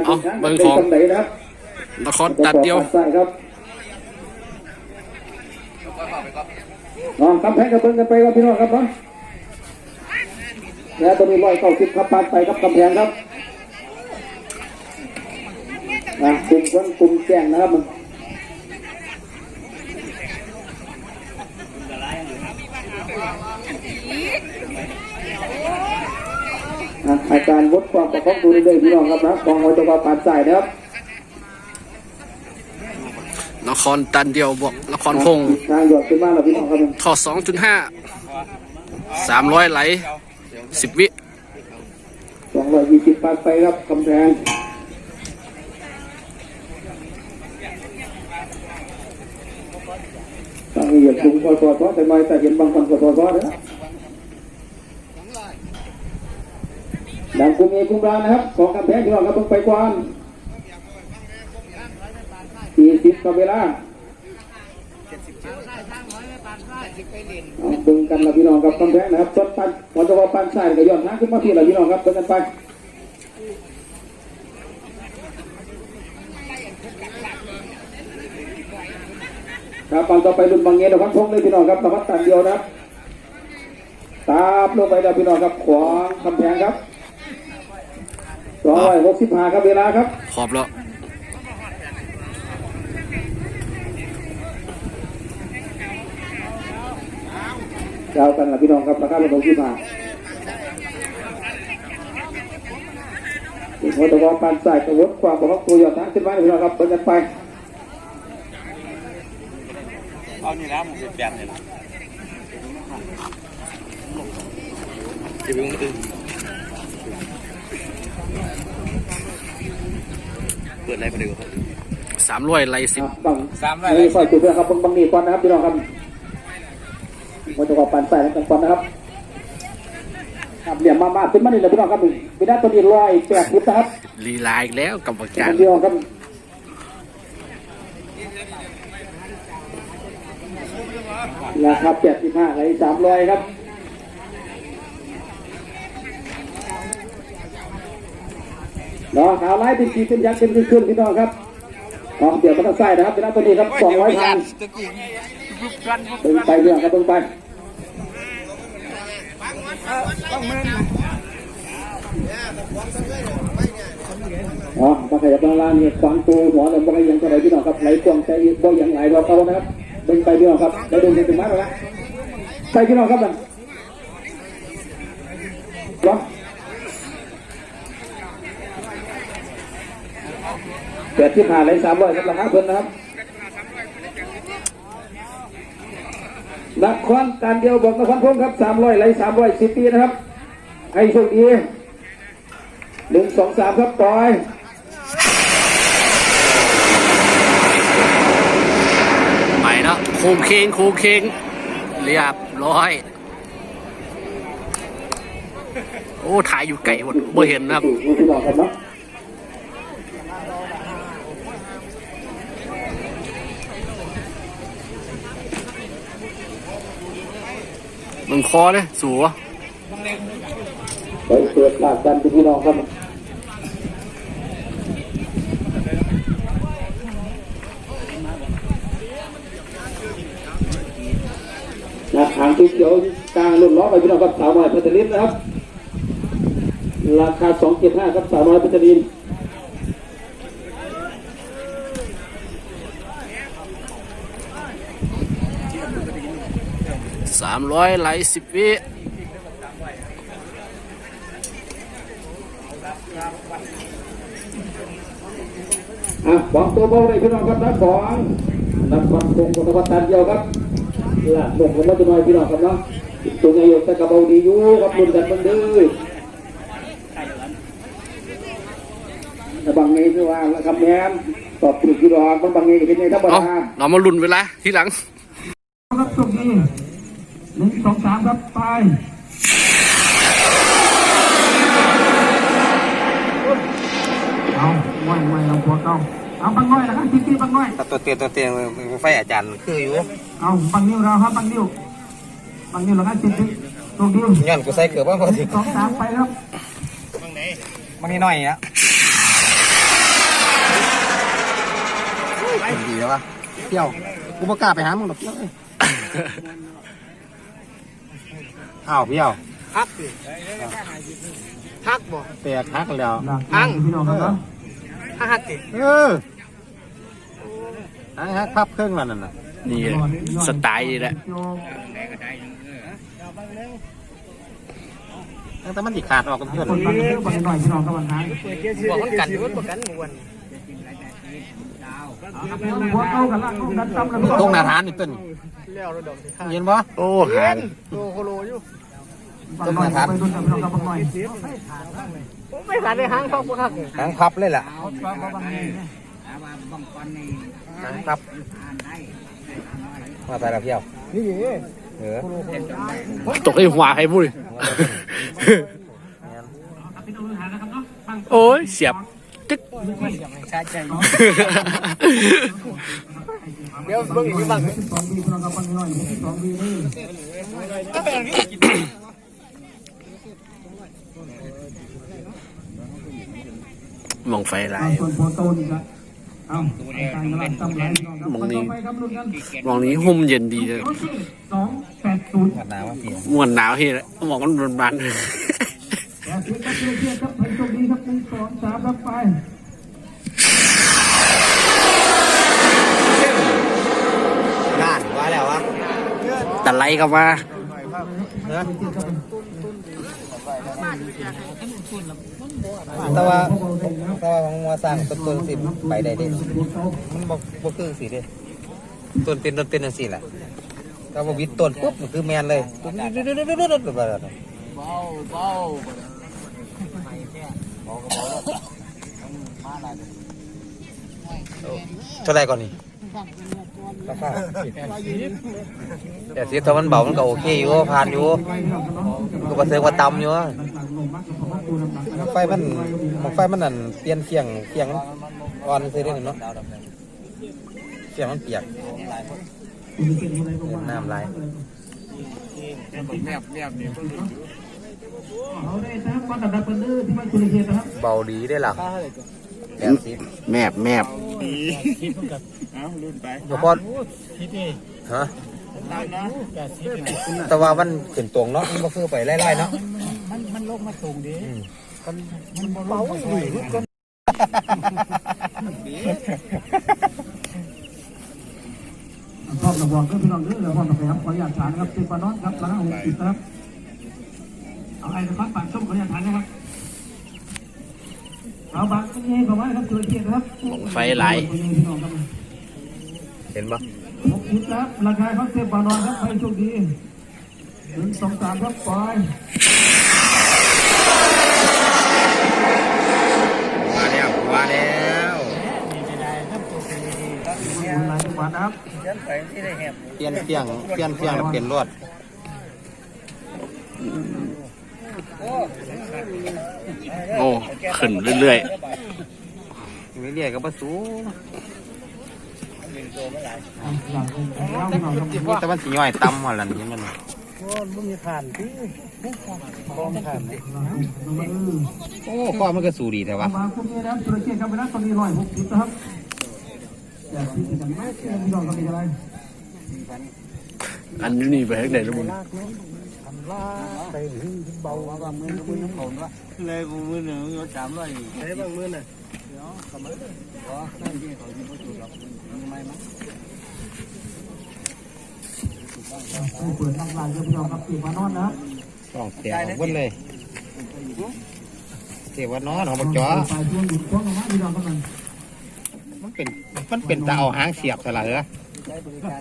การเอาแข่งขันเบิ่งเป็นของสำไหนนะครับนครตัดเดียวใช่ครับน้องกำแพงกับเบิ้งกันไปครับพี่น้องครับเนาะแล้วตัวนี้ร้อยเก้าสิบครับปานไปครับกำแพงครับอะกลุ่มคนกลุ่มแจ้งนะครับมัน อะอาการวดความประคองตัวเรื่อยๆพี่น้องครับนะกองเอาตัวปานใส่นะครับนครตันเดียวบวกนครพงศ์ทางหยดขึ้นมาแล้วพี่น้องครับทอดสองจุดห้าสามร้อยไหลสิบวิสองร้อยยี่สิบปานไปครับกำแพงตั้งเหยียบถุงพอตัวแต่ไม่แต่เห็นบางคนก็ตัวนะ ดังกุมเอกุมรานนะครับของกำแพงพี่น้องครับเพิ่งไปกวานสี่สิบกับเวลาเอาดึงกันละพี่น้องกับกำแพงนะครับต้นปันพอจะว่าปันใส่ก็ย้อนทางขึ้นมาที่ละพี่น้องครับเดินกันไปครับฟังต่อไปรุ่นบางเงี้ยนะครับพงเลยพี่น้องครับประพัดตันเดียวนะครับตามลงไปแล้วพี่น้องครับขวางคำแพงครับ สองร้อยหกสิบห้าครับเวลาครับ ขอบแล้วเจ้ากันละพี่น้องครับราคาเป็นหกสิบห้าหัวตะวันปานใส่กระวดความบอกตัวยอดทางขึ้นมาเลยพี่น้องครับเดินกันไปเอานี่แล้วมันเป็นแบบนี้จะเป็นอื่น ปิดอะไรมาดูครับสามร้อยไหลสิบบังสามร้อยนี่ใส่จุดด้วยครับบังบังนี่ก่อนนะครับพี่น้องครับหัวตะวันปานใส่กันก่อนนะครับครับเหลี่ยมมามาขึ้นมานี่เลยพี่น้องครับไม่ได้ตัวนี้ร้อยแปดสิบนะครับลีลาอีกแล้วกรรมการคนเดียวครับราคาแปดสิบห้าไรสามร้อยครับ ดอกขาวไล่เป็นขีดเป็นยักษ์เป็นขึ้นพี่น้องครับออกเดี๋ยวมันก็ใส่นะครับเป็นตัวนี้ครับสองร้อยพันตะกี้รูปกันเบิ่งไปเรื่องครับเบิ่งไปอ๋อมาขยับด้านล่างนี่ฟังตัวหัวเลยบ่ให้ยังเท่าไหรพี่น้องครับไหลกวางใจบ่ยังไหลเราเอานะครับเบิ่งไปพี่น้องครับแล้วเดินถึงมาแล้วนะใส่พี่น้องครับนั่นวะ แปดที่ผ่านเลยสามร้อยครับราคาเพิ่นนะครับนครการเดียวบอกนครพงครับสามร้อยไหลสามร้อยสิบปีนะครับให้โชคดีหนึ่งสองสามครับปล่อยไปแล้วโคมเคงโคมเคงเรียบร้อย โอ้ถ่ายอยู่ไกลหมดไม่เห็นนะครับ ที่บอกกันเนาะ มึงคอเลยสัวไปเปิดปากกันพี่น้องครับนะทางที่เขียวกลางรุ่นล้อไปพี่น้องครับสาวน้อยพัชรินนะครับ ราคาสองเจ็ดห้าครับสาวน้อยพัชริน สามร้อยไหลสิบวิอะสองตัวเบาเลยพี่น้องครับนะสองนักบัตรคงกับบัตรตันเดียวครับหลักหลงผมว่าจะน้อยพี่น้องครับเนาะตัวใหญ่แต่กระเบาดีอยู่ครับรุ่นกันมันดื้อแต่บางเงี้คือว่าคำแย้มตอบถูกพี่น้องบางเงี้เป็นไงธรรมเอาดาเรามาลุ้นเวลาทีหลังครับตรงนี้ หนึ่งสองสามครับไปเอาง่อยง่อยเราพวกเอาเอาบังง่อยนะครับที่ที่บังง่อยตัวเตียงตัวเตียงไฟอาจารย์คืออยู่เอาบังนิ้วเราครับบังนิ้วบังนิ้วเราครับที่ที่ตัวนิ้ย้นกูใส่เกือบว่าพอดีสองสามไปครับบังไหนบังนี้หน่อยอะดีแล้ววะเที่ยวกูประกาศไปหามึงหรอกเที่ยว อ้ยอ้าวเที่ยวฮักฮักบ่แตกหักแล้วอังพี่น้องครับเนาะฮักฮักติเออหักหักพับเครื่องแล้วนั่นน่ะนี่สไตล์นี่แหละตั้งแต่มันติขาดออกกันเพื่อนคนบางเรื่องบางหน่อยพี่น้องครับบางครั้งบอกมันกันมันบ่กันหมู่วันหัวเข้ากันล่างเข้ากันซ้ำแล้วตรงหน้าฐานนี่ต้นแล้วระดมที่ข้างเห็นปะโอ้หางโลโคโลอยู่ บางหน่อยไปโดนกับพี่น้องครับบางหน่อยผมไม่ทันได้หางเขาบ่ฮักหางพับเลยล่ะหางพับมาใส่ละเที่ยวนี่เออตกไอ้หัวใครพูดโอ้ยเสียบตึ๊กชาใจเดี๋ยวเบิ่งอีกบ้าง สองบีพี่น้องครับบางหน่อยสองบีนี่ มองไฟหลายส่วนโปรโตนี่ก็เอาการกำลังซ้ำหลายพี่น้องครับมองนี้ไปครับลุ้นกันมองนี้ห่มเย็นดีเลยสองแปดศูนย์ขัดหนาวว่าเที่ยวม่วนหนาวเฮ้ยมองมันมันมันแต่เสียครับเสียครับให้โชคดีครับหนึ่งสองสามรับไปงานว่าแล้ววะแต่ไล่ก็มา แต่ว่าแต่ว่าของมาสร้างต้นต้นสิไปได้เด้มันบ่บ่คือสิเด้ต้นเป็นต้นเป็นจังซี่แหละถ้าบ่วิดต้นปุ๊บมันคือแมนเลยต้นแบบนั้นเท่าไหร่ก่อนนี่ ราคาแต่สิถ้ามันเบามันก็โอเคอยู่ผ่านอยู่ก็บ่เซิงว่าต่ำอยู่ไฟมันไฟมันนั่นเปลี่ยนเฟียงเฟียงมันอ่อนซื้อได้หนึ่งเนาะเฟียงมันเปียกน้ำไหลายเอาได้นะ ครับก้อนดับเบิลเดอร์ที่มันคุริเทนะครับเบาดีได้หลักแปดสิบแมบแมบเฉพาะฮะแต่ว่ามันขึ้นตรงเนาะมันก็คือไปไล่ๆเนาะมันมันลงมาตรงดิอืมมันเบาอยู่ก็ชอบระวังก็พี่น้องเด้อระวังระวังขออนุญาตฐานนะครับเจ็บปานอนครับหลังหกสิบนะครับเอาไอ้นะครับปากส้มขออนุญาตฐานนะครับ เอาบางนี้ประมาณครับคุริเทนะครับไฟหลายพี่น้องครับเห็นปะหกสิบครับราคาครับเจ็บปานอนครับให้โชคดีหนึ่งสองสามครับไปมาแล้วมาแล้วคุณนายจังหวัดนะครับเปลี่ยนเฟียงเปลี่ยนเฟียงแล้วเปลี่ยนรวด โอ้ขึ้นเรื่อยเรื่อยๆก็บ่สูงอย่างหนึ่งแล้วพี่น้องครับมีแต่มันสิย่อยต่ำว่าล่ะนี่มันมันมีผ่านที่พร้อมผ่านโอ้ข้อมันก็สูดีแต่ว่ามาคุณเนี่ยนะครับตุรกีครับเป็นนักตอนนี้ร้อยหกสิบนะครับอยากที่จะทำให้พี่น้องก็มีอะไรๆอันนี้นี่ไปทางไหนละมึง ไปหรือเบาว่าบางมือมือน้ำผมว่าเลยกูมือหนึ่งยสามร้อยใช้บางมือน่ะเดี๋ยวสมัยอ๋อนั่นที่เขาที่เขาจุดหรอกไม่มั้งผู้เปิดนั่งลายพี่น้องครับปีมานอนนะครับต้องเตะออกหมดเลยเตะว่านอนของบักจ๋อไปช่วงหยุดช่วงมาพี่น้องกันมันเป็นมันเป็นตาเอาหางเสียบซะละเหรอใช้บริการ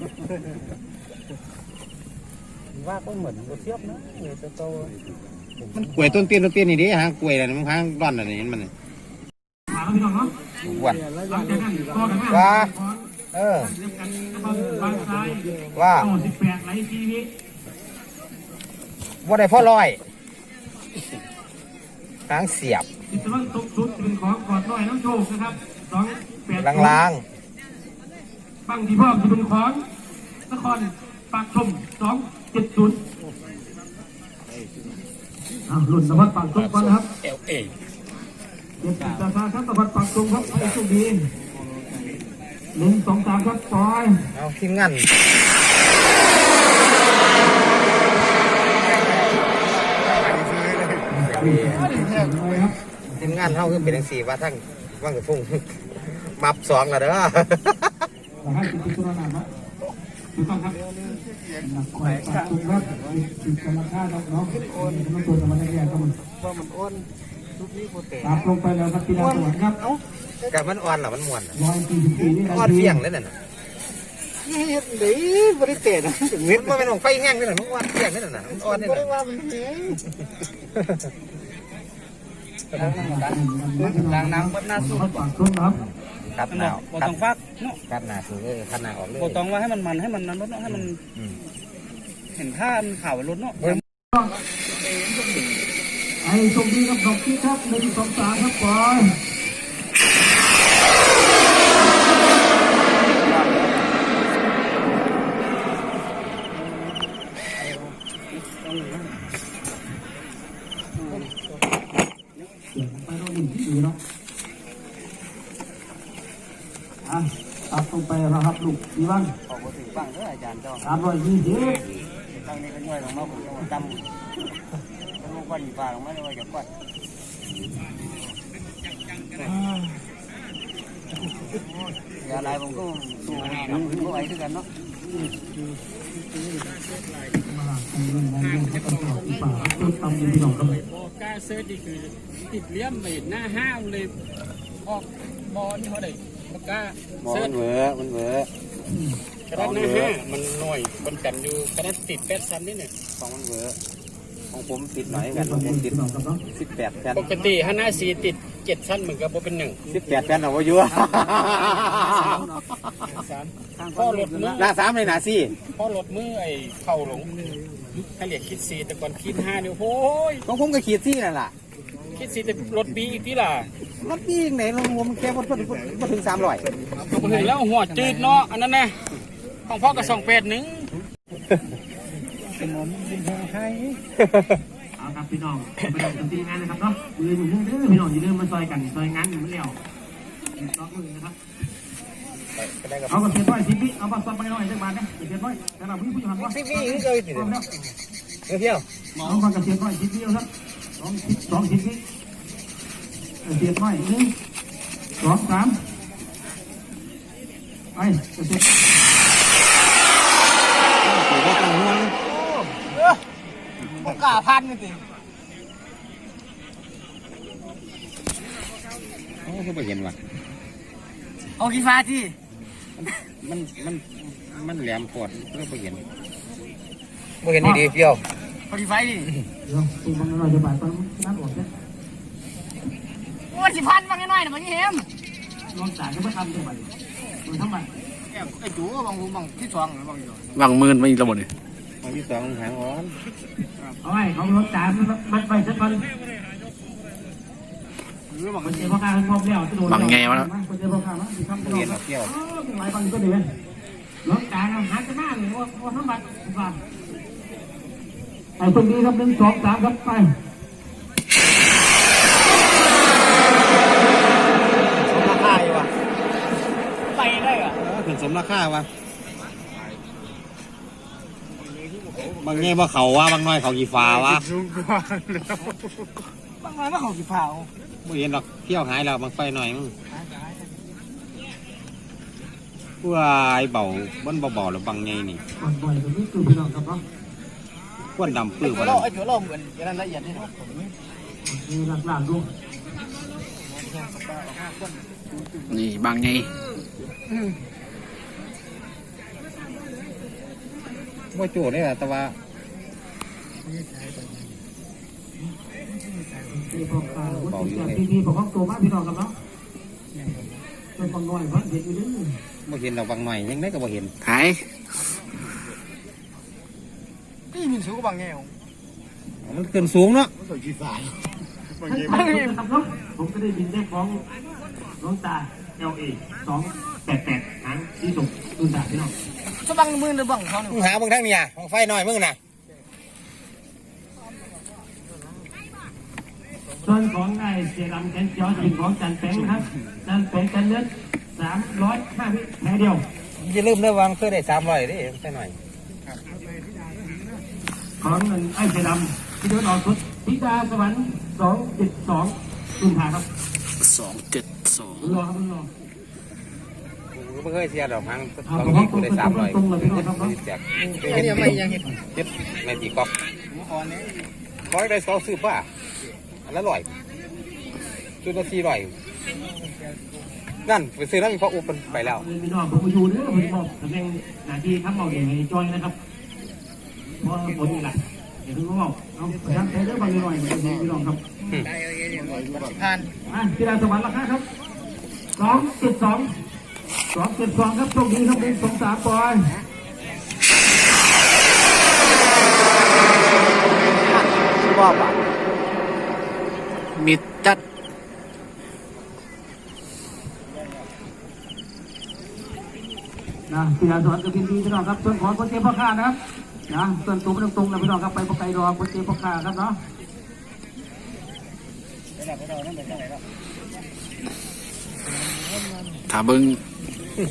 ว่าก็เหมือนรถเทียบนะเดี๋ยวจะโตมันกล้วยต้นเตี้ยนต้นเตี้ยนนี่ดิหางกล้วยอะไรมันหางร่อนอะไรนี่มันนี่ถามพี่น้องเนาะอ้วนหลังจากนั้นก็ทำงานว่าเออบางซ้ายว่าต่อสิบแปดไหลทีนี้ว่าได้พ่อลอยหางเสียบจิตวัตรตกสุดเป็นของกอดน้อยน้ำโชคนะครับสองแปดล้างบังที่พ่อจะเป็นของนครปากชมสอง เจ็ดศูนย์อ่าหลุดสวัสดิ์ปากชมก่อนนะครับเอลเอเจ็ดสิบราคาครับสวัสดิ์ปากชมครับให้โชคดีหนึ่งสองสามครับปล่อยเอาทีมงานครับทีมงานเฮาคือเป็นจังซี่ว่าทั้งว่างกับพุ่งมับสองแล้วเด้อ ถูกต้องครับหนักกว่าปรับปรุงครับติดกรรมค่าครับเนาะต้องตัวจมันแย่ครับมันว่ามันอ้วนทุกนี้โปรตีนปรับลงไปแล้วครับพี่ดาวสวัสดีครับกับมันอ่อนล่ะมันมวนร้อยสี่สิบสี่นี่อ่อนเฟียงเลยนั่นน่ะเฮ็ดดีบ่ได้เตนะถึงเม็ดมันเป็นของไฟแห้งนี่น่ะมันอ่อนเฟียงนี่น่ะมันอ่อนนี่บ่ได้น่ะว่ามันเฮ็ดล้างน้ำบนหน้าสู้กต้นครับ กัดหน้าบ่กัต้ดองฟักเนาะกัดหน้าคือเออกัดหน้าออกเลยบ่ต้องว่าให้มันมันให้มันนั้นรถเนาะให้มันอืมเห็นท่ามันข่าวรถเนาะไอ้ชมดีครับดอกที่ครับหนึ่งสองสามครับปล่อย ไปเราหนึ่งที่ดีเนาะอะตัดลงไปแล้วครั บลูกดีบ้างออกบ่ถึงฟังเด้ออาจารย์เจ้าสามร้อยยี่สิบตั้งนี้ก็ย่อยลงมาผมจะจำแล้วลูกว่าอีฟ้าลงมาเลยว่าจะกดอย่าลายผมก็สู้มันบ่ไหวคือกันเนาะต้นตำอยู่ที่หนองกระเบนบอกล้าเซิร์ชนี่คือติดเลี้ยมไปหน้าห้าวเลยออกบอลนี่เขาได้บอกล้าบ่เซิมัร์ชนเวอมันเวอ กระดานหน้าห้ามันหน่อยมันกันอยู่กระดานติดแปดชั้นนี่เนี่ยของมันเวอของผมติดหน่อยกันของผมติดหนองกระเบน18แผ่นปกติห้าหน้าสีติดเจ็ดชั้นเหมือนกับบ่เป็นหนึ่ง18แผ่นเอาบ่อยู่สามพ่อรถมือหน้า3เลยหน้า4พ่อรถมือไอ้เข่าหลงให้เหลียกคิดสีแต่ก่อนคิดห้าเนี่ยโอ้ยของผมก็ขีด4นั่นล่ะ คิดสีแต่รถบีอีกที่ล่ะรถนี่ยังไหนรวมแค่บ่บ่บ่ถึง300ผมเห็นแล้วหัวจืดเนาะอันนั้นนะของพ่อก็สองแปดหนึ่งเอาครับพี่น้องไปดำตีงานนะครับเนาะมือมือเด้อพี่น้องอย่าลืมมาซอยกันซอยงานอยู่มันแล้วล็อกมือนะครับเอากระเทียมน้อยสิพี่เอามาซอยไปหน่อยจังบาทนะกระเทียมน้อยแต่เราพี่ผู้หันว่าสิมีคือเก่าอีกพร้อมแล้วเออเที่ยวเอามากระเทียมน้อยสิพี่เอาครับ สองสองสิบพี่กระเทียมน้อยหนึ่งสองสามไปกระเทียมบ่ต้องห่วงบ่กล้าพันนี่ติโอ้คือบ่เห็นว่ะเอากี่ฟ้าที่ มัน มัน มันแหลมปวดเลยบ่เห็นบ่เห็นดีๆเที่ยว เอากี่ไฟดิเดี๋ยวตีมันหน่อยจะบาดตอนนั้นออกเนี่ยโอ้สิพันว่าง่ายๆน่ะบ่เห็มลองจ่ายก็ไม่ทำจังบาดมันทำไมไอ้จูก็บางบางที่สองหรือบางอยู่วางมือไม่ระบบนี่มันที่สองหางอ่อนเอาไว้เขาลดจ่ายมันมันไปสักวันมันเจอพ่อค้าข้างนอกแล้วจะโดนมันเจอพ่อค้ามั้งทำตลเห็นอดเที่ยวหลายวันก็ดีลดจ่ายหาจะมากเลยว่าว่าทั้งบัตรบาท ไอ้ตรงนี้ครับหนึ่งสองสามครับไปราคาอยู่ว่ะไปได้อะขึ้นสมราคาวะบางแง่ว่าเขาว่าบางน้อยเขากี่ฟ้าวะบางวันว่าเขากี่ฟ้าไม่เห็นหรอกเที่ยวหายแล้วบางไฟหน่อยมึงว้ายเบามันเบาๆแล้วบางไงนี่ก่อนบ่อยตรงนี้คือพี่น้องครับเนาะ ควนดำปื้อไอ้บ่จูล่ะเราไอ้จูเราเหมือนอย่างนั้นละเอียดนี่เนาะมีหลักหลักดูนี่บางไงบ่จูดเลยล่ะแต่ว่าพี่พ่อค้าพี่พี่บอกว่าโตมากพี่น้องครับเนาะเป็นคนน้อยวัดเด็กอยู่นึงบ่เห็นเราบางหน่อยยังไงก็บ่เห็นหาย นี่มีสูงกว่าบางแง่ของมันขึ้นสูงเนาะท่านท่านครับเนาะผมก็ได้ยินได้ฟ้องน้องตาเอลเอสองแปดแปดครั้งที่ส่งตุนตาพี่น้องจะบังมือหรือบังเขาเนี่ยมึงหาเบิ่งทางนี้อะบางไฟหน่อยมึงน่ะส่วนของนายเสียดำแกนเขียวทีมของจันแปงครับจันแปงจันเลือดสาามร้อยห้าวิแพ้เดียว อย่าลืมนะวางเคยได้สามร้อยดิใช่หน่อย ของเงินไอ้เสดำที่เดินออกสุดพิดาสวรรค์สองเจ็ดสองลุงหาครับสองเจ็ดสองรอครับรอกูไม่เคยเสียดอกมั้งเอาบางผมทีว่ากูได้สามร้อยตรงๆเลยพี่น้องครับแจกเห็นเจ็บในตีกอกคอยได้สองซื้อป่ะอันละร้อยชุดละสี่ร้อยนั่นไปซื้อนั่นเพราะอุปนไปแล้วพี่น้องผมอยู่เนี่ยผมบอกตำแหน่งหน้าที่ครับเอาเองให้จอยนะครับ เพราะผลนี่แหละเดี๋ยวผมบอกเอาพยายามใช้เรื่องบางหน่อยพี่น้องครับผ่านอะพิดาสวรรค์ราคาครับสองเจ็ดสองสองเจ็ดสองครับโชคดีครับเป็นสองสามปอยว่าป่ะมีจัดนะพิดาสวรรค์กับพินดีพี่น้องครับส่วนของคนเจ็บพ่อข้านะครับ นะส่วนตัวไม่ต้องตรงนะพี่น้องครับไปปไกลรอคนเจ็บพ่อข้าครับเนาะถ้าเบิ้ง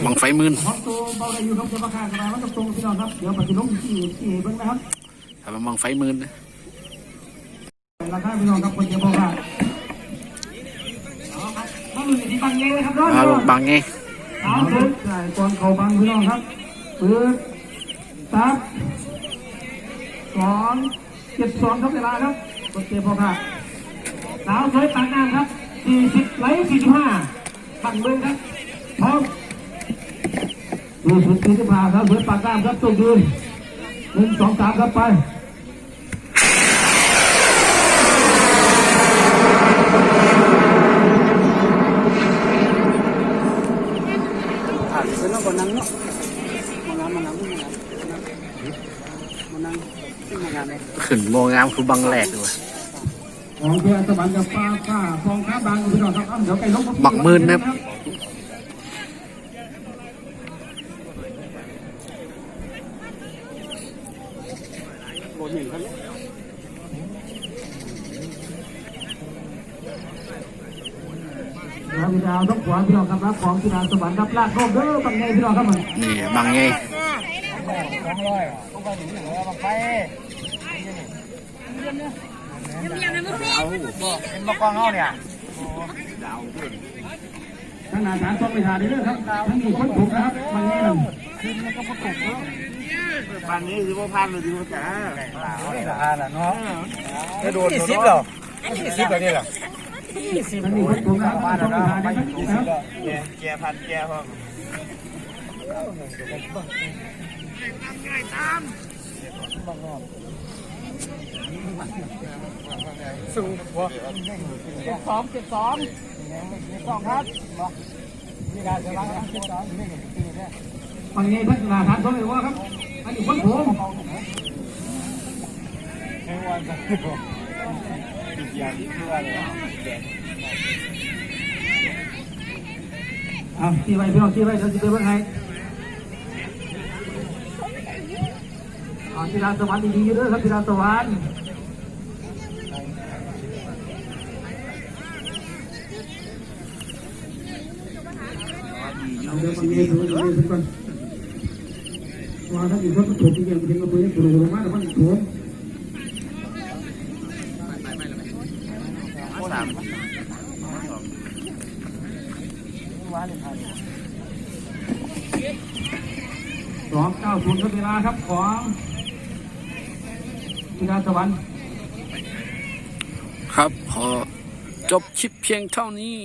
บังไฟหมื่นของตัวเบาได้อยู่ครับเจ็บพ่อข้ากันมามันต้องตรงพี่น้องครับเดี๋ยวปฏิลงที่ที่เบิ้งนะครับถ้าเป็นบังไฟหมื่นนะราคาพี่น้องครับคนเจ็บพ่อข้าเอาครับมาลุ้นกันที่บางเงี้ยนะครับเนาะมาลงบังไงเอาเถิดใช่ก่อนเข้าบางพี่น้องครับเปิดตับ สองเจ็ดสองครับเวลาครับกดเจ็บพ่อค่ะสาวสวยปากน้ำครับ40ไหล45บังเบิ้งครับพร้อมดูสุดที่จะพาครับสวยปากน้ำครับตัวยืนหนึ่งสองสามครับไป ผ่านไปแล้วก็นั่งเนาะมานั่งมานั่งมานั่งมานั่งขึ้นมางานเลย ขึ้นโมงามคือบังแหลกด้วยของเพื่อนสวรรค์กับป้าป้าฟองค้าบางพี่น้องครับเอาเดี๋ยวไปลบบักหมื่นนะครับโบนหนึ่งครับเดี๋ยวพี่ดาวต้องขวาพี่น้องครับรับของพี่ดาวสวรรค์ครับลากโลกเด้อบังไงพี่น้องครับมันนี่บังไงสองร้อยต้องไปหนึ่งหนึ่งแล้วบางไฟ เอาเป็นมะกองเขาเนี่ยทางหน้าฐานต้องไปหาได้เลยครับทั้งหมู่คนถูกนะครับบังไงนั่นปันนี้สิบ่าพันเลยดิบ่าจ้าอ่าละเนาะจะโดนสิบเหรอสิบแบบนี้เหรอทั้งหมู่คนถูกนะครับต้องไปหาได้ครับแกแกพันแกพ่อ เจ็ดสองเจ็ดสองสองครับนี่การจะล้างเจ็ดสองนี่บังไงทักหน้าฐานต้องไปว่าครับอันนี้คนถูกเอาที่ไว้พี่น้องที่ไว้เราจะไปว่าไง เอาที่ร้านสวรรค์ดีๆเด้อครับที่ร้านสวรรค์เอาเดี๋ยวมันเงี้ยดูดูดูก่อนว่าถ้าอยู่รถมันถูกจริงๆมันถึงกับตัวนี้ถูกลงมาแต่มันถูกสามสองเก้าศูนย์ครับเวลาครับของ ที่ราสวรรค์ครับขอจบคลิปเพียงเท่านี้